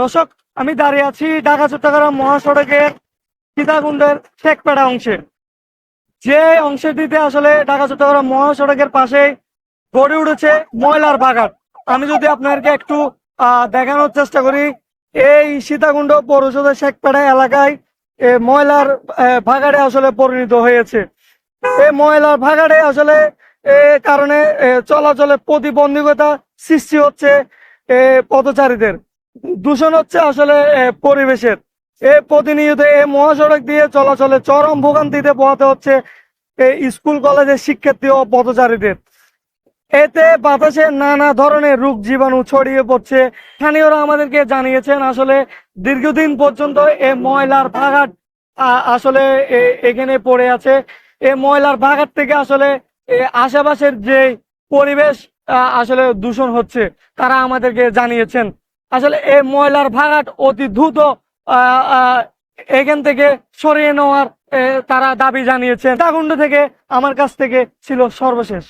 দর্শক, আমি দাঁড়িয়ে আছি ঢাকা, চট্টগ্রাম মহাসড়কের সীতাকুণ্ডের শেখপাড়া অংশে। যে অংশটিতে আসলে ঢাকা, চট্টগ্রাম মহাসড়কের পাশে গড়ে উঠেছে ময়লার বাগান। আমি যদি আপনাদেরকে একটু দেখানোর চেষ্টা করি, এই সীতাকুণ্ড পৌরসভার শেখপাড়া এলাকায় ময়লার ভাগাড়ে আসলে পরিণত হয়েছে। এই ময়লার ভাগাড়ে আসলে কারণে চলাচলে প্রতিবন্ধকতা সৃষ্টি হচ্ছে পথচারীদের। দূষণ হচ্ছে আসলে পরিবেশের। এ প্রতিনিয়ত এই মহাসড়ক দিয়ে চলাচলে চরম ভোগান্তিতে পোহাতে হচ্ছে স্কুল, কলেজের শিক্ষার্থী ও পথচারীদের। এতে বাতাসে নানা ধরনের রোগ জীবাণু ছড়িয়ে পড়ছে। স্থানীয়রা আমাদেরকে জানিয়েছেন, আসলে দীর্ঘদিন পর্যন্ত এই ময়লার ভাগাট আসলে এ- এখানে পড়ে আছে। এই ময়লার ভাগাট থেকে আসলে এ আশেপাশের যে পরিবেশ আসলে দূষণ হচ্ছে, তারা আমাদেরকে জানিয়েছেন। আসলে এই ময়লার ভাগাট অতি দ্রুত এখান থেকে সরিয়ে নেওয়ার তারা দাবি জানিয়েছেন। তাগুন্ড থেকে আমার কাছ থেকে ছিল সর্বশেষ।